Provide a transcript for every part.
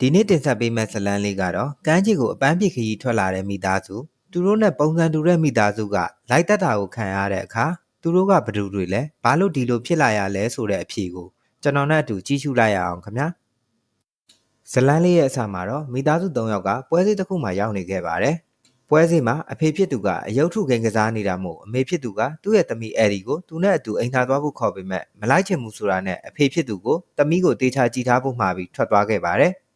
ဒီနေ့တင်ဆက်ပေးမယ့်ဇတ်လန်းလေးကတော့ကမ်းခြေကိုအပန်းဖြေခရီးထွက်လာတဲ့မိသားစုသူတို့နဲ့ပုံစံတူတဲ့မိသားစုကလိုက်တက်တာကိုခံရတဲ့အခါသူတို့ကဘယ်သူတွေလဲဘာလို့ဒီလိုဖြစ်လာရလဲဆိုတဲ့အဖြေကိုကျွန်တော်နဲ့အတူကြည့်ရှုလိုက်ရအောင်ခင်ဗျာဇတ်လန်းလေးရဲ့အစမှာတော့မိသားစု၃ယောက်ကပွဲစည်းတစ်ခုမှရောက်နေခဲ့ပါတယ်ပွဲစည်းမှာအဖေဖြစ်သူကအယုတ်ထုကိန်းကစားနေတာမို့အမေဖြစ်သူကသူ့ရဲ့သမီးအဲရီကိုသူနဲ့အတူအိမ်ထားသွားဖို့ခေါ်ပေမဲ့မလိုက်ချင်ဘူးဆိုတာနဲ့အဖေဖြစ်သူကိုသမီးကိုတေချာကြည့်ထားဖို့မှာပြီးထွက်သွားခဲ့ပါတယ်။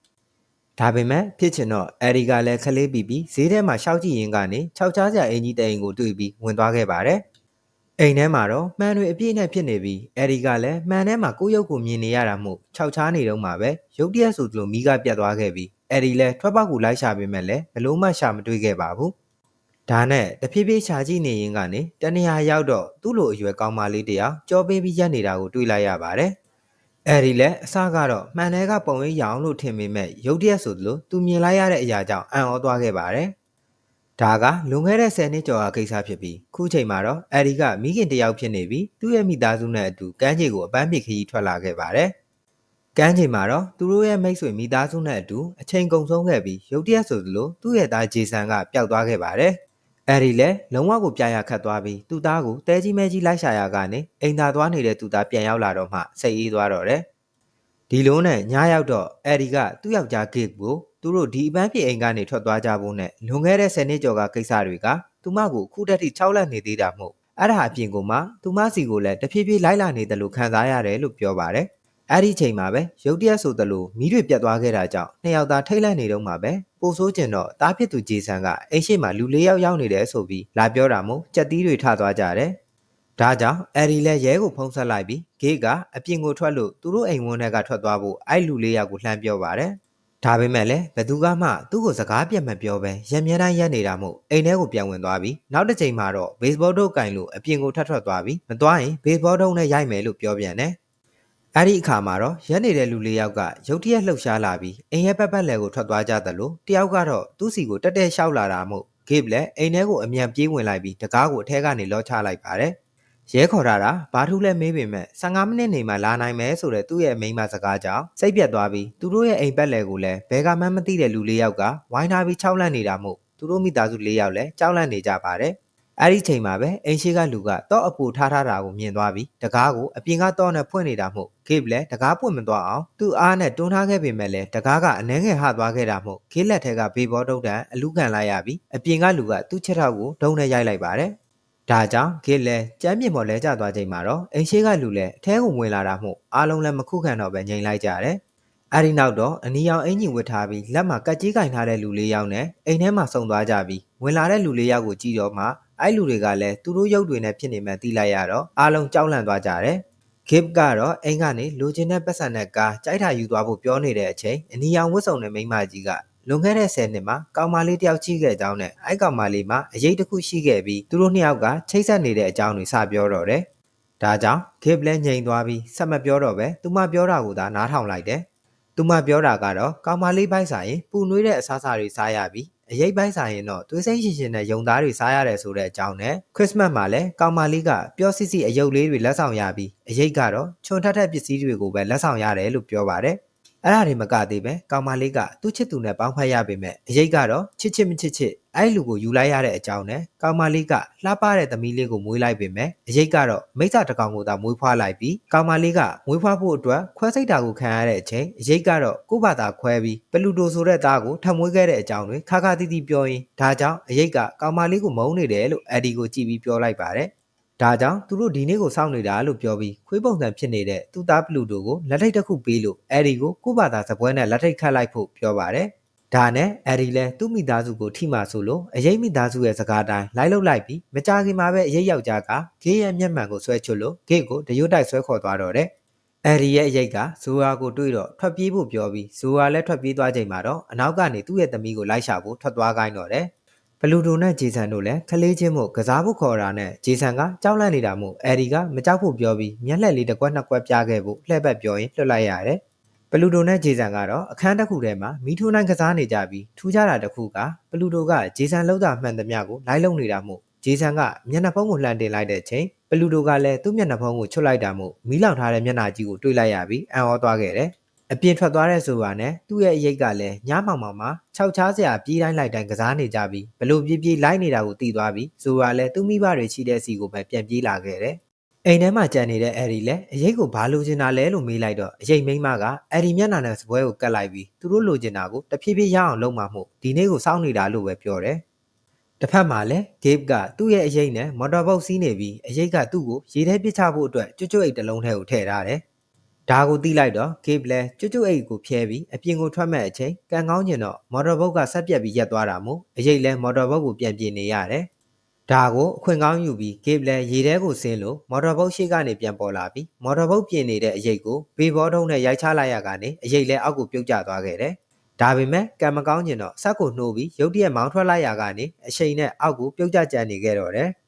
ဒါပေမဲ့ဖြစ်ချင်တော့အဲရီကလည်းခလေးပြီးပြီးဈေးထဲမှာရှောက်ကြည့်ရင်းကနေခြောက်ချားစရာအင်ကြီးတဲ့အိမ်ကိုတွေ့ပြီးဝင်သွားခဲ့ပါတယ်။အိမ်ထဲမှာတော့မှန်တွေအပြည့်နဲ့ဖြစ်နေပြီးအဲရီကလည်းမှန်ထဲမှာကိုယ့်ရုပ်ကိုမြင်နေရတာမို့ခြောက်ချားနေတော့မှပဲရုပ်တရက်ဆိုသလိုမိကပြတ်သွားခဲ့ပြီးအဲရီလည်းထွက်ပေါက်ကိုလိုက်ရှာပေမဲ့လည်းဘလို့မှရှာမတွေ့ခဲ့ပါဘူး။ဒါနဲ့တဖြည်းဖြည်းရှာကြည့်နေရင်ကနေတနေရာရောက်တော့သူ့လိုအရွယ်ကောင်းမလေးတယောက်ကြောပေးပြီးရက်နေတာကိုတွေ့လိုက်ရပါတယ်။ အဲဒီလည်းအစကတော့မှန်တဲ့ကပုံရိပ်ရအောင်လို့ထင်ပေမဲ့ရုတ်တရက်ဆိုသလိုသူမြင်လိုက်ရတဲ့အရာကြောင့်အံ့ဩသွားခဲ့ပါတယ်။ဒါကလွန်ခဲ့တဲ့10နှစ်ကျော်ကကိစ္စဖြစ်ပြီးခုချိန်မှာတော့အဲဒီကမိခင်တယောက်ဖြစ်နေပြီးသူ့ရဲ့မိသားစုနဲ့အတူကမ်းခြေကိုအပန်းဖြေခရီးထွက်လာခဲ့ပါတယ်။ကမ်းခြေမှာတော့သူတို့ရဲ့မိတ်ဆွေမိသားစုနဲ့အတူအချိန်ကုန်ဆုံးခဲ့ပြီးရုတ်တရက်ဆိုသလိုသူ့ရဲ့သားဂျေဆန်ကပျောက်သွားခဲ့ပါတယ်။ အဲဒီလည်းလုံးဝကိုပြရခတ်သွားပြီးသူ့သားကိုတဲကြီးမဲကြီးလိုက်ရှာရကနေအိမ်သာသွားနေတဲ့သူသားပြန်ရောက်လာတော့မှစိတ်အေးသွားတော့တယ်။ဒီလိုနဲ့ညရောက်တော့အဲဒီကသူ့ယောက်ျားဂစ်ကိုသူတို့ဒီအပန်းပြေအိမ်ကနေထွက်သွားကြဖို့နဲ့လွန်ခဲ့တဲ့10နှစ်ကျော်ကကိစ္စတွေကသူမကိုခုတက်ထိ၆လက်နေသေးတာမို့အဲ့ဒါအပြင်ကိုမှသူမစီကိုလည်းတဖြည်းဖြည်းလိုက်လာနေတယ်လို့ခံစားရတယ်လို့ပြောပါတယ်။ အဲ့ဒီချိန်မှာပဲရုတ်တရက်ဆိုသလိုမိတွေပြတ်သွားခဲ့တာကြောင့်နှစ်ယောက်သားထိတ်လန့်နေတော့မှပဲပိုဆိုးကျင်တော့တားဖြစ်သူဂျေဆန်ကအိမ်ရှိမှာလူလေးယောက်ရောက်နေတယ်ဆိုပြီးလာပြောတာမို့ကြက်သီးတွေထသွားကြတယ်။ဒါကြောင့်အရီလည်းရဲကိုဖုံးဆက်လိုက်ပြီးဂေးကအပြင်ကိုထွက်လို့သူတို့အိမ်ဝန်းထဲကထွက်သွားဖို့အဲ့လူလေးယောက်ကိုလှမ်းပြောပါတယ်။ဒါပေမဲ့လည်းဘသူကမှသူ့ကိုစကားပြတ်မပြောပဲရံမြဲတမ်းရက်နေတာမို့အိမ်ထဲကိုပြန်ဝင်သွားပြီးနောက်တစ်ချိန်မှာတော့ဘေးစဘောထုတ်ကင်လို့အပြင်ကိုထပ်ထွက်သွားပြီးမသွားရင်ဘေးစဘောထုတ်နဲ့ရိုက်မယ်လို့ပြောပြန်တယ်။ အဲ့ဒီအခါမှာတော့ရက်နေတဲ့လူလေးယောက်ကရုတ်တရက်လှုပ်ရှားလာပြီးအိမ်ရဲ့ပတ်ပတ်လည်ကိုထွက်သွားကြသလိုတယောက်ကတော့သူ့စီကိုတက်တက်လျှောက်လာတာမို့ဂိတ်လည်းအိမ်ထဲကိုအမြန်ပြေးဝင်လိုက်ပြီးတကားကိုအထဲကနေလောချလိုက်ပါတယ်။ရဲခေါ်ထားတာဘာထူးလဲမေးပေမဲ့15မိနစ်နေမှလာနိုင်မယ်ဆိုတဲ့သူ့ရဲ့မိန်းမစကားကြောင့်စိတ်ပြတ်သွားပြီးသူတို့ရဲ့အိမ်ပတ်လည်ကိုလည်းဘဲကမှန်းမသိတဲ့လူလေးယောက်ကဝိုင်းထားပြီးခြောက်လန့်နေတာမို့သူတို့မိသားစုလေးယောက်လည်းကြောက်လန့်နေကြပါတယ်။ အဲ့ဒီချိန်မှာပဲအိမ်ရှိကလူကတော့အပူထားထားတာကိုမြင်သွားပြီးတကားကိုအပြင်ကတော့နဲ့ဖွင့်နေတာမို့ဂိတ်လည်းတကားပွင့်မသွားအောင်သူ့အားနဲ့တွန်းထားခဲ့ပေမဲ့လည်းတကားကအနှဲငယ်ဟသွားခဲ့တာမို့ဂိတ်လက်ထက်ကဘေဘောတုတ်တန်အလူခံလိုက်ရပြီးအပြင်ကလူကသူ့ချက်ထောက်ကိုဒုံနဲ့ရိုက်လိုက်ပါတယ်။ဒါကြောင့်ဂိတ်လည်းကြမ်းမြင့်ပေါ်လဲကျသွားချိန်မှာတော့အိမ်ရှိကလူလည်းအထဲကိုဝင်လာတာမို့အားလုံးလည်းမခုခံတော့ပဲငြိမ်လိုက်ကြတယ်။အဲဒီနောက်တော့အနီရောင်အင်ကြီးဝတ်ထားပြီးလက်မှာကတ်ကြီးကင်ထားတဲ့လူလေးယောက်နဲ့အိမ်ထဲမှာဆုံသွားကြပြီးဝင်လာတဲ့လူလေးယောက်ကိုကြည့်တော့မှ အဲ့လူတွေကလည်းသူတို့ရုပ်တွေနဲ့ဖြစ်နေမှန်းသိလိုက်ရတော့အားလုံးကြောက်လန့်သွားကြတယ်။ Gip ကတော့အိမ်ကနေလိုချင်တဲ့ပတ်စံနဲ့ကားကြိုက်တာယူသွားဖို့ပြောနေတဲ့အချိန်အနီရောင်ဝတ်စုံတဲ့မိန်းမကြီးကလွန်ခဲ့တဲ့10နှစ်မှာကောင်မလေးတယောက်ချိခဲ့ကြောင်းနဲ့အဲ့ကောင်မလေးမှာအရေးတစ်ခုရှိခဲ့ပြီးသူတို့နှစ်ယောက်ကချိတ်ဆက်နေတဲ့အကြောင်းတွေစပြောတော့တယ်။ဒါကြောင့် Gip လည်းငြိမ်သွားပြီးဆက်မပြောတော့ပဲသူမပြောတာကိုသာနားထောင်လိုက်တယ်။သူမပြောတာကတော့ကောင်မလေးပိုက်ဆိုင်ရင်ပူနွေးတဲ့အစားအစာတွေစားရပြီး အရေးပိုင်းဆိုင်ရင်တော့သွေးစိမ့်ရှင်ရှင်နဲ့ယုံသားတွေစားရတယ်ဆိုတဲ့အကြောင်းနဲ့ခရစ်စမတ်မှာလည်းကောင်မလေးကပျော်စစ်စစ်အယုတ်လေးတွေလက်ဆောင်ရပြီးအရေးကတော့ချွန်ထက်ထက်ပစ္စည်းတွေကိုပဲလက်ဆောင်ရတယ်လို့ပြောပါတယ် အဲ့ဒါတွေမကသေးပဲကောင်မလေးကသူ့ချစ်သူနဲ့ပေါင်းဖက်ရပေမဲ့အရေးကတော့ချစ်ချစ်မချစ်ချစ်အဲ့လူကိုယူလိုက်ရတဲ့အကြောင်းနဲ့ကောင်မလေးကလှပတဲ့သမီးလေးကိုမွေးလိုက်ပေမဲ့အရေးကတော့မိစ္ဆာတကောင်ကိုသာမွေးဖွားလိုက်ပြီးကောင်မလေးကမွေးဖွားဖို့အတွက်ခွဲစိတ်တာကိုခံရတဲ့အချိန်အရေးကတော့ကို့ဘာသာခွဲပြီးပလူတိုဆိုတဲ့သားကိုထပ်မွေးခဲ့တဲ့အကြောင်းတွေခါခါတီးတီးပြောရင်းဒါကြောင့်အရေးကကောင်မလေးကိုမုန်းနေတယ်လို့အက်ဒီကိုကြည့်ပြီးပြောလိုက်ပါတယ် ဒါကြောင့်သူတို့ဒီနေ့ကိုစောင့်နေတာလို့ပြောပြီးခွေးပုံစံဖြစ်နေတဲ့သူ့သားပလူတိုကိုလက်ထိတ်တစ်ခုပေးလို့အဲ့ဒီကိုကို့ဘာသာစပွဲနဲ့လက်ထိတ်ခတ်လိုက်ဖို့ပြောပါတယ်။ဒါနဲ့အဲ့ဒီလဲသူ့မိသားစုကိုထိမှဆိုလို့အရေးမိသားစုရဲ့စကားတိုင်းလိုက်လုလိုက်ပြီးမကြခင်မှာပဲအရေးယောက်ျားကဂေးရဲ့မျက်မှန်ကိုဆွဲချွတ်လို့ဂေးကိုတရွတ်တိုက်ဆွဲခေါ်သွားတော့တယ်။အဲ့ဒီရဲ့အရေးကဇိုယာကိုတွေ့တော့ထွက်ပြေးဖို့ပြောပြီးဇိုယာလည်းထွက်ပြေးသွားချိန်မှာတော့အနောက်ကနေသူ့ရဲ့သမီးကိုလိုက်ရှာဖို့ထွက်သွားခိုင်းတော့တယ်။ ဘလူတိုနဲ့ဂျေဆန်တို့လည်းခလေးချင်းမို့ကစားဖို့ခေါ်တာနဲ့ဂျေဆန်ကကြောက်လန့်နေတာမို့အဲရီကမကြောက်ဖို့ပြောပြီးမျက်လှည့်လေးတစ်ကွက်နှစ်ကွက်ပြခဲ့ဖို့လှည့်ပတ်ပြောရင်လွှတ်လိုက်ရတယ်။ဘလူတိုနဲ့ဂျေဆန်ကတော့အခန်းတစ်ခုထဲမှာမီထိုးနိုင်ကစားနေကြပြီးထူးခြားတာတစ်ခုကဘလူတိုကဂျေဆန်လောက်တာမှန်သမျှကိုလိုက်လုံနေတာမို့ဂျေဆန်ကမျက်နှာဖုံးကိုလှန်တင်လိုက်တဲ့ချိန်ဘလူတိုကလည်းသူ့မျက်နှာဖုံးကိုချွတ်လိုက်တာမို့မီးလောင်ထားတဲ့မျက်နှာကြီးကိုတွေးလိုက်ရပြီးအံ့ဩသွားခဲ့တယ်။ အပြင်ထွက်သွားတဲ့ဆိုတာနဲ့သူ့ရဲ့အရိတ်ကလည်းညမောင်မောင်မှာခြောက်ချားစရာပြေးတိုင်းလိုက်တိုင်းကစားနေကြပြီးဘလို့ပြေးပြေးလိုက်နေတာကိုသိသွားပြီးဆိုတာလည်းသူ့မိဘတွေရှိတဲ့စီကိုပဲပြန်ပြေးလာခဲ့တယ်။အိမ်ထဲမှာကြံနေတဲ့အဲရီလည်းအရိတ်ကိုဘာလိုချင်တာလဲလို့မေးလိုက်တော့အရိတ်မိန်းမကအဲရီမျက်နှာနဲ့စပွဲကိုကတ်လိုက်ပြီးသူတို့လိုချင်တာကိုတဖြည်းဖြည်းရအောင်လုပ်မှမို့ဒီနေ့ကိုစောင့်နေတာလို့ပဲပြောတယ်။တစ်ဖက်မှာလည်းဂေးဘ်ကသူ့ရဲ့အရိတ်နဲ့မော်တော်ဘုတ်စီးနေပြီးအရိတ်ကသူ့ကိုရေထဲပစ်ချဖို့အတွက်ကျွတ်ကျွတ်အိတ်တစ်လုံးထဲကိုထည့်ထားတယ်။ ဒါကိုတီးလိုက်တော့ဂေးဘ်လည်းကျွတ်ကျွတ်အိတ်ကိုဖျဲပြီးအပြင်ကိုထွက်မဲ့အချိန်ကန်ကောင်းကျင်တော့မော်တော်ဘုတ်ကဆက်ပြက်ပြီးရက်သွားတာမို့အရိတ်လည်းမော်တော်ဘုတ်ကိုပြန်ပြင်နေရတယ်။ဒါကိုအခွင့်ကောင်းယူပြီးဂေးဘ်လည်းရေထဲကိုဆင်းလို့မော်တော်ဘုတ်ရှိကနေပြန်ပေါ်လာပြီးမော်တော်ဘုတ်ပြင်နေတဲ့အရိတ်ကိုဘေဘောထုံးနဲ့ရိုက်ချလိုက်ရကနေအရိတ်လည်းအောက်ကိုပြုတ်ကျသွားခဲ့တယ်။ဒါပေမဲ့ကံမကောင်းကျင်တော့ဆက်ကိုနှိုးပြီးရုတ်တရက်မောင်းထွက်လိုက်ရကနေအရှိန်နဲ့အောက်ကိုပြုတ်ကျကြံနေခဲ့တော့တယ်။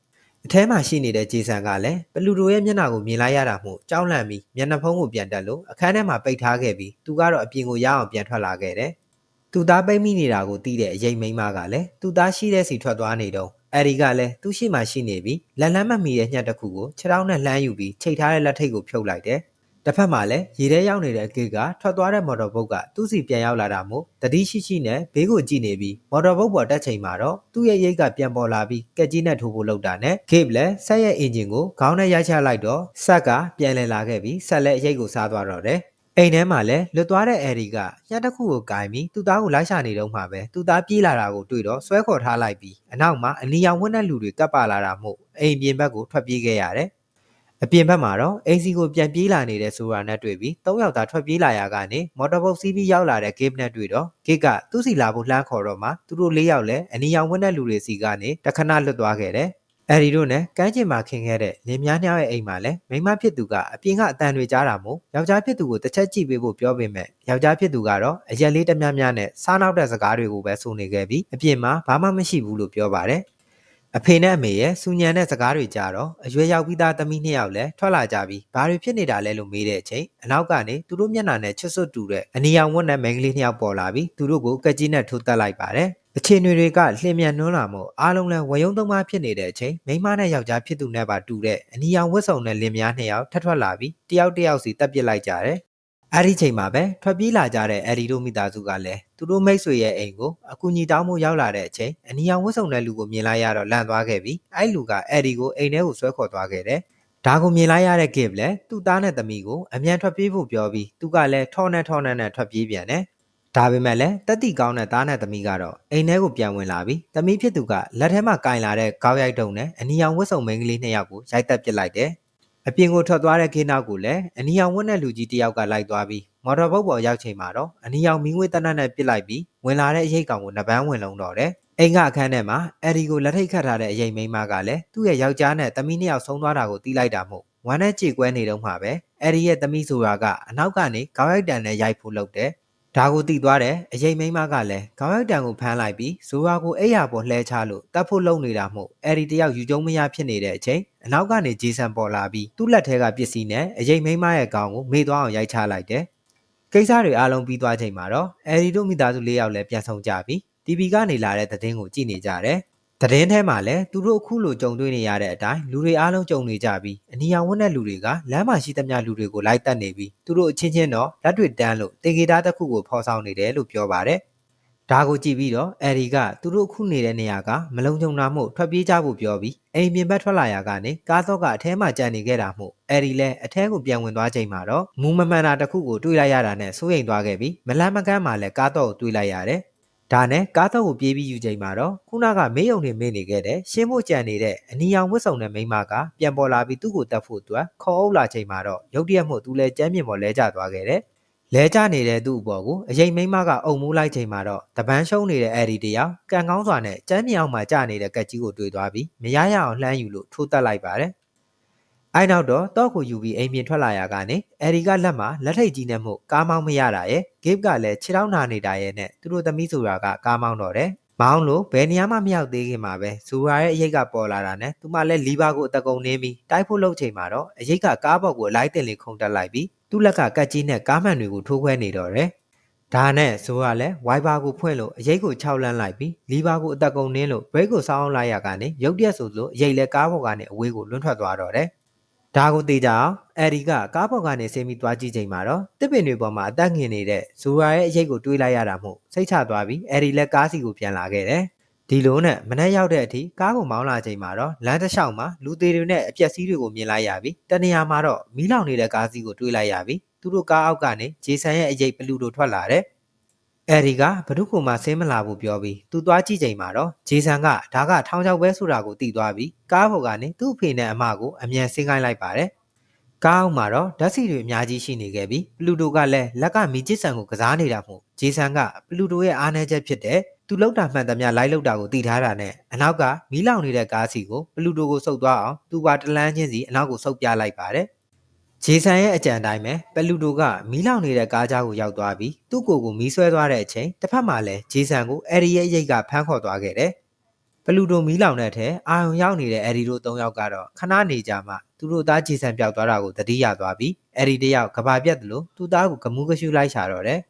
အထဲမှာရှိနေတဲ့ဂျေဆန်ကလည်းဘလူတိုရဲ့မျက်နှာကိုမြင်လိုက်ရတာမို့ကြောက်လန့်ပြီးမျက်နှာဖုံးကိုပြန်တက်လို့အခန်းထဲမှာပိတ်ထားခဲ့ပြီးသူကတော့အပြင်ကိုရအောင်ပြန်ထွက်လာခဲ့တယ်။သူသားပိတ်မိနေတာကိုသိတဲ့အရေးမိန်းမကလည်းသူသားရှိတဲ့စီထွက်သွားနေတော့အဲ့ဒီကလည်းသူ့ရှိမှရှိနေပြီးလက်လန်းမမီရဲ့ညှက်တစ်ခုကိုခြေထောက်နဲ့လှမ်းယူပြီးချိတ်ထားတဲ့လက်ထိပ်ကိုဖြုတ်လိုက်တယ်။ တစ်ဖက်မှာလည်းရေထဲရောက်နေတဲ့အကေကထွက်သွားတဲ့မော်တော်ဘုတ်ကသူ့စီပြန်ရောက်လာတာမို့တတိရှိရှိနဲ့ဘေးကိုကြည့်နေပြီးမော်တော်ဘုတ်ပေါ်တက်ချိန်မှာတော့သူ့ရဲ့ရိတ်ကပြန်ပေါ်လာပြီးကက်ကြီးနဲ့ထိုးဖို့လုပ်တာနဲ့ကေဘလည်းဆက်ရဲ့အင်ဂျင်ကိုခေါင်းနဲ့ရိုက်ချလိုက်တော့ဆက်ကပြန်လည်လာခဲ့ပြီးဆက်လက်ရိတ်ကိုစားသွားတော့တယ်။အိမ်ထဲမှာလည်းလွတ်သွားတဲ့အဲရီကညတစ်ခုကိုကင်ပြီးသူ့သားကိုလိုက်ရှာနေတော့မှပဲသူ့သားပြေးလာတာကိုတွေ့တော့ဆွဲခေါ်ထားလိုက်ပြီးအနောက်မှာအနီရောင်ဝတ်တဲ့လူတွေကပ်ပါလာတာမို့အိမ်ပြင်ဘက်ကိုထွက်ပြေးခဲ့ရတယ်။ အပြင်ဘက်မှာတော့အိမ်စီကိုပြန်ပြေးလာနေတဲ့ဆိုတာနဲ့တွေ့ပြီး၃ယောက်သာထွက်ပြေးလာရကနေမော်တော်ဘုတ်စီးပြီးရောက်လာတဲ့ဂိတ်နဲ့တွေ့တော့ဂိတ်ကသူ့စီလာဖို့လှမ်းခေါ်တော့မှသူတို့၄ယောက်လည်းအနီရောင်ဝတ်တဲ့လူတွေစီကနေတခဏလွတ်သွားခဲ့တယ်။အဲဒီတို့နဲ့ကမ်းခြေမှာခင်ခဲ့တဲ့လင်များညရဲ့အိမ်မှာလည်းမိမဖြစ်သူကအပြင်ကအတန်တွေကြားတာမို့ယောက်ျားဖြစ်သူကိုတစ်ချက်ကြည့်ပေးဖို့ပြောပေမဲ့ယောက်ျားဖြစ်သူကတော့အရက်လေးတများများနဲ့စားနောက်တဲ့စကားတွေကိုပဲဆိုနေခဲ့ပြီးအပြင်မှာဘာမှမရှိဘူးလို့ပြောပါတယ်။ အဖေနဲ့အမေရဲ့စူညံတဲ့စကားတွေကြတော့အရွယ်ရောက်ပြီးသားသမီးနှစ်ယောက်လည်းထွက်လာကြပြီးဘာတွေဖြစ်နေတာလဲလို့မေးတဲ့အချိန်အနောက်ကနေသူတို့မျက်နှာနဲ့ချွတ်ဆွတ်တူတဲ့အနီရောင်ဝတ်နဲ့မိန်းကလေးနှစ်ယောက်ပေါ်လာပြီးသူတို့ကိုကက်ကြီးနဲ့ထိုးတက်လိုက်ပါတယ်အခြေအနေတွေကလှင်မြန်နှွန်းလာမို့အားလုံးလည်းဝယုံသုံးပါးဖြစ်နေတဲ့အချိန်မိန်းမနဲ့ယောက်ျားဖြစ်သူနဲ့ပါတူတဲ့အနီရောင်ဝတ်စုံနဲ့လင်မယားနှစ်ယောက်ထပ်ထွက်လာပြီးတယောက်တယောက်စီတက်ပစ်လိုက်ကြတယ် အဲ့ဒီချိန်မှာပဲထွက်ပြေးလာကြတဲ့အရီတို့မိသားစုကလည်းသူတို့မိတ်ဆွေရဲ့အိမ်ကိုအကူကြီးတောင်းမှုရောက်လာတဲ့အချိန်အနီရောင်ဝတ်စုံတဲ့လူကိုမြင်လိုက်ရတော့လန့်သွားခဲ့ပြီးအဲ့လူကအရီကိုအိမ်ထဲကိုဆွဲခေါ်သွားခဲ့တယ်။ဒါကိုမြင်လိုက်ရတဲ့ဂစ်လည်းသူ့သားနဲ့သမီးကိုအမြန်ထွက်ပြေးဖို့ပြောပြီးသူကလည်းထောနဲ့ထောနဲ့နဲ့ထွက်ပြေးပြန်တယ်။ဒါပေမဲ့လည်းတက်တီကောင်းတဲ့သားနဲ့သမီးကတော့အိမ်ထဲကိုပြန်ဝင်လာပြီးသမီးဖြစ်သူကလက်ထဲမှာကင်လာတဲ့ကောက်ရိုက်တုံနဲ့အနီရောင်ဝတ်စုံမိန်းကလေးနှစ်ယောက်ကိုရိုက်တက်ပစ်လိုက်တယ်။ အပြင်ကိုထွက်သွားတဲ့ခေနောက်ကိုလည်းအနီရောင်ဝတ်တဲ့လူကြီးတယောက်ကလိုက်သွားပြီးမော်တော်ဘုတ်ပေါ်ရောက်ချိန်မှာတော့အနီရောင်မီးငွေ့တနတ်နဲ့ပစ်လိုက်ပြီးဝင်လာတဲ့အရေးကောင်ကိုနှပန်းဝင်လုံးတော့တယ်။အိမ်ကအခန်းထဲမှာအဒီကိုလက်ထိတ်ခတ်ထားတဲ့အရေးမိန်းမကလည်းသူ့ရဲ့ယောက်ျားနဲ့သမီးနှစ်ယောက်ဆုံးသွားတာကိုတီးလိုက်တာမို့ဝမ်းနဲ့ကြေကွဲနေတော့မှပဲအဒီရဲ့သမီးဆိုတာကအနောက်ကနေခေါင်းရိုက်တန်နဲ့ရိုက်ဖို့လုပ်တယ်။ ဒါကိုတီးသွားတဲ့အရေးမိန်းမကလည်းခေါင်းရိုက်တန်ကိုဖမ်းလိုက်ပြီးဇိုရာကိုအိယာပေါ်လှဲချလို့တတ်ဖို့လုပ်နေတာမို့အဒီတယောက်ယူကျုံမရဖြစ်နေတဲ့အချိန်အနောက်ကနေဂျေဆန်ပေါ်လာပြီးသူ့လက်ထဲကပစ္စည်းနဲ့အရေးမိန်းမရဲ့ခေါင်းကိုမေ့သွားအောင်ရိုက်ချလိုက်တယ်ကိစ္စတွေအားလုံးပြီးသွားချိန်မှာတော့အဲရီတို့မိသားစု၄ယောက်လည်းပြန်ဆောင်ကြပြီး TV ကနေလာတဲ့သတင်းကိုကြည့်နေကြတယ်။ သတင်းထဲမှာလည်းသူတို့အခုလိုကြုံတွေ့နေရတဲ့အတိုင်းလူတွေအားလုံးကြုံနေကြပြီးအနီရောင်ဝတ်တဲ့လူတွေကလမ်းမှာရှိသမျှလူတွေကိုလိုက်တက်နေပြီးသူတို့အချင်းချင်းတော့လက်တွေတန်းလို့တေဂီတာတစ်ခုကိုဖော်ဆောင်နေတယ်လို့ပြောပါတယ်။ဒါကိုကြည့်ပြီးတော့အဲရီကသူတို့ခုနေတဲ့နေရာကမလုံခြုံတာမို့ထွက်ပြေးကြဖို့ပြောပြီးအိမ်ပြင်ဘက်ထွက်လာရကနေကားတော့ကအထဲမှာကြံနေခဲ့တာမို့အဲရီလည်းအထဲကိုပြန်ဝင်သွားချိန်မှာတော့မူမမှန်တာတစ်ခုကိုတွေးလိုက်ရတာနဲ့စိုးရိမ်သွားခဲ့ပြီးမလန်းမကန်းမှလည်းကားတော့ကိုတွေးလိုက်ရတယ်။ ဒါနဲ့ကားတော့ကိုပြေးပြီးယူချိန်မှာတော့ခုနကမေးုံနေမေးနေခဲ့တဲ့ရှင်းဖို့ကြံနေတဲ့အနီရောင်ဝတ်စုံတဲ့မိန်းမကပြန်ပေါ်လာပြီးသူ့ကိုတတ်ဖို့အတွက်ခေါ်အုပ်လာချိန်မှာတော့ရုတ်တရက်မှုသူလည်းကြမ်းမြင်ပေါ်လဲကျသွားခဲ့တယ်။လဲကျနေတဲ့သူ့အပေါ်ကိုအရင်မိန်းမကအုံမူးလိုက်ချိန်မှာတော့တပန်းရှုံးနေတဲ့အဲ့ဒီတယောက်ကံကောင်းစွာနဲ့ကျမ်းမြောက်မှာကျနေတဲ့ကက်ကြီးကိုတွေ့သွားပြီးမရရအောင်လှမ်းယူလို့ထိုးတက်လိုက်ပါတယ်။ အဲ့နောက်တော့တော့ကိုယူပြီးအိမ်ပြင်ထွက်လာရကနေအဲ့ဒီကလက်မှာလက်ထိတ်ကြီးနဲ့မှုကားမောင်းမရတာရဲ့ဂိတ်ကလည်းခြေထောက်နာနေတာရဲ့နဲ့သူတို့သမီးဆိုတာကကားမောင်းတော့တယ်။မောင်းလို့ဘယ်နေရာမှမရောက်သေးခင်မှာပဲဇူရာရဲ့အရိတ်ကပေါ်လာတာနဲ့သူမလည်းလီဘာကိုအတကုံနင်းပြီးတိုက်ဖို့လုပ်ချိန်မှာတော့အရိတ်ကကားပေါ်ကိုအလိုက်တင်လေးခုန်တက်လိုက်ပြီးသူ့လက်ကကတ်ကြီးနဲ့ကားမှန်တွေကိုထိုးခွဲနေတော့တယ်။ဒါနဲ့ဇိုကလည်းဝိုင်ဘာကိုဖွင့်လို့အရိတ်ကိုခြောက်လန်းလိုက်ပြီးလီဘာကိုအသက်ကုန်နင်းလို့ဘရိတ်ကိုစောင်းအောင်လိုက်ရကနေရုတ်တရက်ဆိုလို့အရိတ်လည်းကားပေါ်ကနေအဝေးကိုလွန့်ထွက်သွားတော့တယ်။ ဒါကိုသိကြအောင်အရီကကားပေါ်ကနေဆင်းပြီးသွားကြည့်ချိန်မှာတော့တစ်ပင်တွေပေါ်မှာအသက်ငင်နေတဲ့ဇူရာရဲ့အရေးကိုတွေးလိုက်ရတာမို့စိတ်ချသွားပြီးအရီလည်းကားစီကိုပြန်လာခဲ့တယ်။ဒီလိုနဲ့မနေ့ရောက်တဲ့အထိကားကိုမောင်းလာချိန်မှာတော့လမ်းတစ်လျှောက်မှာလူသေးတွေနဲ့အပျက်စီးတွေကိုမြင်လိုက်ရပြီးတနေရာမှာတော့မီးလောင်နေတဲ့ကားစီကိုတွေးလိုက်ရပြီးသူတို့ကားအောက်ကနေဂျေဆန်ရဲ့အရေးဘလူးတို့ထွက်လာတယ်။ အရီကဘဒုကူမှဆင်းမလာဘူးပြောပြီးသူသွားကြည့်ချိန်မှာတော့ဂျေဆန်ကဒါကထောင်ချောက်ပဲဆိုတာကိုသိသွားပြီးကားပေါ်ကနေသူ့အဖေနဲ့အမကိုအမြန်ဆင်းခိုင်းလိုက်ပါတယ်။ကားအောက်မှာတော့ဓာတ်ဆီတွေအများကြီးရှိနေခဲ့ပြီးပလူတိုကလည်းလက်ကမီဂျစ်ဆန်ကိုကစားနေတာမို့ဂျေဆန်ကပလူတိုရဲ့အားနည်းချက်ဖြစ်တဲ့သူလောက်တာမှန်သမျှလိုက်လောက်တာကိုသိထားတာနဲ့အနောက်ကမီးလောင်နေတဲ့ကားစီကိုပလူတိုကိုစုပ်သွားအောင်သူပါတလန်းချင်းစီအနောက်ကိုစုပ်ပြလိုက်ပါတယ် ဂျေဆန်ရဲ့အကြံတိုင်းပဲပလူတိုကမီးလောင်နေတဲ့ကားကြားကိုရောက်သွားပြီးသူ့ကိုယ်ကိုမီးဆွဲသွားတဲ့အချိန်တစ်ဖက်မှာလည်းဂျေဆန်ကိုအရီရဲ့ရိတ်ကဖမ်းခေါ်သွားခဲ့တယ်ပလူတိုမီးလောင်တဲ့အထက်အာယုံရောက်နေတဲ့အရီတို့၃ယောက်ကတော့ခဏနေကြမှသူတို့သားဂျေဆန်ပျောက်သွားတာကိုသတိရသွားပြီးအရီတယောက်ကဘာပြတ်တယ်လို့သူ့သားကိုကမူးကရှူးလိုက်ရှာတော့တယ်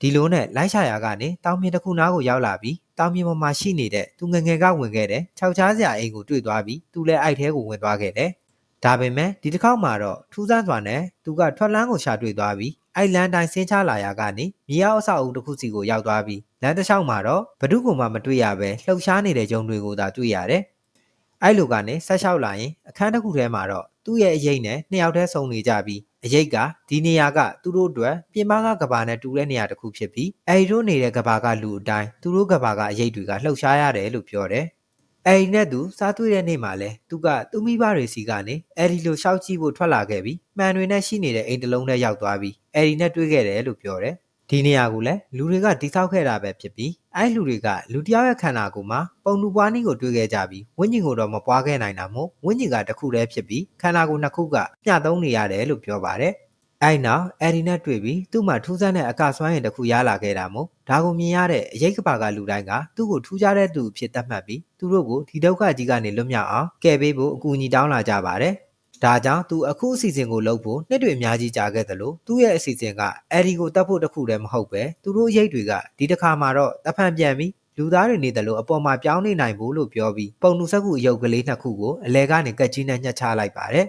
ဒီလိုနဲ့လိုက်ရှာရာကနေတောင်မြင်တစ်ခုနားကိုရောက်လာပြီးတောင်မြင်ပေါ်မှာရှိနေတဲ့သူငငယ်ကဝင်ခဲ့တဲ့ခြောက်ချားစရာအိမ်ကိုတွေ့သွားပြီးသူလည်းအိုက်ထဲကိုဝင်သွားခဲ့တယ်။ ဒါပေမဲ့ဒီတစ်ခေါက်မှာတော့ထူးဆန်းစွာနဲ့သူကထွက်လန်းကိုရှာတွေ့သွားပြီးအိုက်လန်တိုင်းဆင်းချလာရာကနေမြေအောက်အဆောက်အဦတစ်ခုစီကိုရောက်သွားပြီးလမ်းတစ်လျှောက်မှာတော့ဘဒုကုံမှမတွေ့ရပဲလှုပ်ရှားနေတဲ့ဂျုံတွေကိုသာတွေ့ရတယ်။အဲ့လိုကနေဆက်လျှောက်လာရင်အခန်းတစ်ခုထဲမှာတော့သူ့ရဲ့အရေးနဲ့နှစ်ယောက်တည်းဆုံနေကြပြီးအရေးကဒီနေရာကသူတို့အတွက်ပြင်ပကကဘာနဲ့တူတဲ့နေရာတစ်ခုဖြစ်ပြီးအဲဒီတို့နေတဲ့ကဘာကလူအတိုင်းသူတို့ကဘာကအရေးတွေကလှုပ်ရှားရတယ်လို့ပြောတယ်။ အဲဒီနဲ့သူစားတွေ့တဲ့နေ့မှာလဲသူကသူ့မိဘတွေစီကနေအဲဒီလိုရှောက်ကြည့်ဖို့ထွက်လာခဲ့ပြီးမှန်တွေနဲ့ရှိနေတဲ့အိမ်တစ်လုံးထဲရောက်သွားပြီးအဲဒီနဲ့တွေ့ခဲ့တယ်လို့ပြောတယ်။ဒီနေရာကိုလည်းလူတွေကတိဆောက်ခဲ့တာပဲဖြစ်ပြီးအဲလူတွေကလူတယောက်ရဲ့ခန္ဓာကိုယ်မှာပုံလူပွားနည်းကိုတွေ့ခဲ့ကြပြီးဝိညာဉ်ကိုတော့မပွားခဲ့နိုင်တာမို့ဝိညာဉ်ကတစ်ခုတည်းဖြစ်ပြီးခန္ဓာကိုယ်နှစ်ခုကမျှသုံးနေရတယ်လို့ပြောပါတယ်။ အဲ့နောက်အဲ့ဒီနဲ့တွေ့ပြီးသူ့မှာထူးဆန်းတဲ့အကစွမ်းရည်တစ်ခုရလာခဲ့တာမို့ဒါကိုမြင်ရတဲ့အရေးကပါကလူတိုင်းကသူ့ကိုထူးခြားတဲ့သူအဖြစ်သတ်မှတ်ပြီးသူတို့ကိုဒီဒုက္ခကြီးကနေလွတ်မြောက်အောင်ကယ်ပေးဖို့အကူအညီတောင်းလာကြပါတယ်။ဒါကြောင့်သူအခုအစီအစဉ်ကိုလုပ်ဖို့နှစ်တွေအများကြီးကြာခဲ့သလိုသူ့ရဲ့အစီအစဉ်ကအဲဒီကိုတတ်ဖို့တခုတည်းမဟုတ်ပဲသူတို့ရိတ်တွေကဒီတစ်ခါမှာတော့တဖန်ပြန်ပြီးလူသားတွေနေတယ်လို့အပေါ်မှာပြောင်းနေနိုင်ဘူးလို့ပြောပြီးပုံနုဆက်ခုအယုတ်ကလေးနှစ်ခုကိုအလဲကနေကက်ကြီးနဲ့ညှက်ချလိုက်ပါတယ်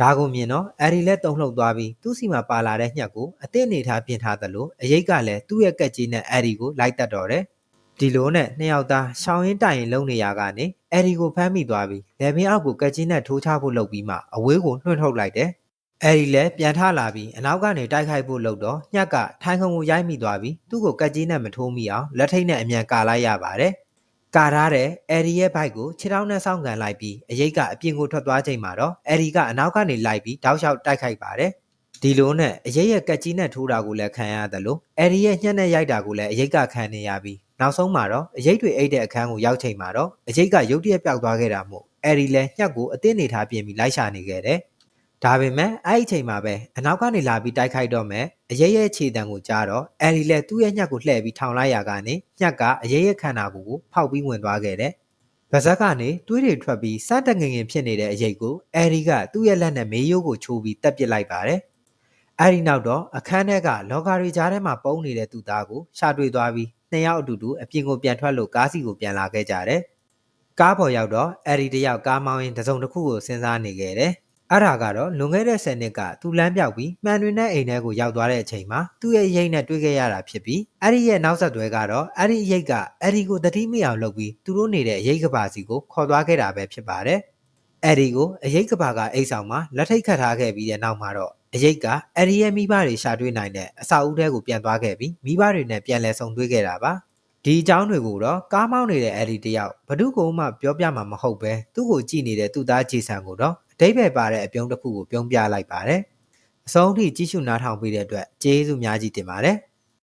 ဒါကိုမြင်တော့အရီလက်တုံလှုပ်သွားပြီးသူ့စီမှာပါလာတဲ့ညှက်ကိုအသင့်နေထားပြင်ထားသလိုအရိတ်ကလည်းသူ့ရဲ့ကက်ကြီးနဲ့အရီကိုလိုက်တက်တော့တယ်ဒီလိုနဲ့နှစ်ယောက်သားရှောင်းရင်းတိုင်ရင်လုံနေရကနေအဲဒီကိုဖမ်းမိသွားပြီးလက်မင်းအောက်ကိုကက်ချင်းနဲ့ထိုးချဖို့လုပ်ပြီးမှအဝေးကိုနှွှင့်ထုတ်လိုက်တယ်။အဲဒီလည်းပြန်ထလာပြီးအနောက်ကနေတိုက်ခိုက်ဖို့လုပ်တော့ညက်ကထိုင်ခုံကိုရိုက်မိသွားပြီးသူ့ကိုကက်ချင်းနဲ့မထိုးမိအောင်လက်ထိတ်နဲ့အမြန်ကာလိုက်ရပါတယ်။ ကာထားတဲ့အဲဒီရဲ့ဘိုက်ကိုခြေထောက်နဲ့စောင့်ကန်လိုက်ပြီးအရိတ်ကအပြင်ကိုထွက်သွားချိန်မှာတော့အဲဒီကအနောက်ကနေလိုက်ပြီးတောက်လျှောက်တိုက်ခိုက်ပါတယ်။ဒီလိုနဲ့အရေးရကက်ကြီးနဲ့ထိုးတာကိုလည်းခံရတယ်လို့အဲဒီရဲ့ညှက်နဲ့ရိုက်တာကိုလည်းအရေးကခံနေရပြီးနောက်ဆုံးမှာတော့အရေးတွေအိတ်တဲ့အခန်းကိုရောက်ချိန်မှာတော့အရေးကရုတ်တရက်ပျောက်သွားခဲ့တာမို့အဲရီလည်းညှက်ကိုအသင်းနေထားပြင်ပြီးလိုက်ရှာနေခဲ့တယ်။ ဒါပေမဲ့အဲ့ဒီအချိန်မှာပဲအနောက်ကနေလာပြီးတိုက်ခိုက်တော့မယ်အရေးရဲ့ခြေတံကိုကြားတော့အဲရီလည်းသူ့ရဲ့ညှက်ကိုလှည့်ပြီးထောင်လိုက်ရကနေညှက်ကအရေးရဲ့ခန္ဓာကိုယ်ကိုဖောက်ပြီးဝင်သွားခဲ့တယ်။ဗဇက်ကနေတွေးတွေထွက်ပြီးစတငငင်ဖြစ်နေတဲ့အရေးကိုအဲရီကသူ့ရဲ့လက်နဲ့မေးရိုးကိုချိုးပြီးတက်ပစ်လိုက်ပါတယ်။အဲဒီနောက်တော့အခန်းထဲကလော်ဂါရီကြားထဲမှာပုံနေတဲ့သူသားကိုရှာတွေ့သွားပြီးနှစ်ယောက်အတူတူအပြင်ကိုပြန်ထွက်လို့ကားစီကိုပြန်လာခဲ့ကြတယ်။ကားပေါ်ရောက်တော့အဲ့ဒီတယောက်ကားမောင်းရင်တစုံတစ်ခုကိုစဉ်းစားနေခဲ့တယ်။ အဲ့ဒါကတော့လွန်ခဲ့တဲ့10နှစ်ကသူလမ်းပြောက်ပြီးမှန်တွင်တဲ့အိမ်ထဲကိုရောက်သွားတဲ့အချိန်မှာသူ့ရဲ့ရိတ်နဲ့တွေ့ခဲ့ရတာဖြစ်ပြီးအဲ့ဒီရဲ့နောက်ဆက်တွဲကတော့အဲ့ဒီရိတ်ကအဲ့ဒီကိုတတိမိအောင်လုပ်ပြီးသူတို့နေတဲ့အရိတ်ကပါစီကိုခေါ်သွားခဲ့တာပဲဖြစ်ပါတယ်။အဲ့ဒီကိုအရိတ်ကပါကအိတ်ဆောင်မှာလက်ထိတ်ခတ်ထားခဲ့ပြီးတဲ့နောက်မှာတော့အရိတ်ကအရီရဲ့မိဘတွေရှာတွေ့နိုင်တဲ့အစာအုပ်ထဲကိုပြန်သွားခဲ့ပြီးမိဘတွေနဲ့ပြန်လည်ဆုံတွေ့ခဲ့တာပါဒီအကြောင်းတွေကိုတော့ကားမောင်းနေတဲ့အဲဒီတယောက်ဘဒုကိုမှပြောပြမှာမဟုတ်ပဲသူ့ကိုကြည့်နေတဲ့သူ့သားဂျေဆန်ကိုတော့ အတိတ်ပဲပါတဲ့အပြုံးတစ်ခုကိုပြုံးပြလိုက်ပါတယ်အဆုံးထိကြည့်ရှုနားထောင်ပေးတဲ့အတွက်ကျေးဇူးများကြီးတင်ပါတယ်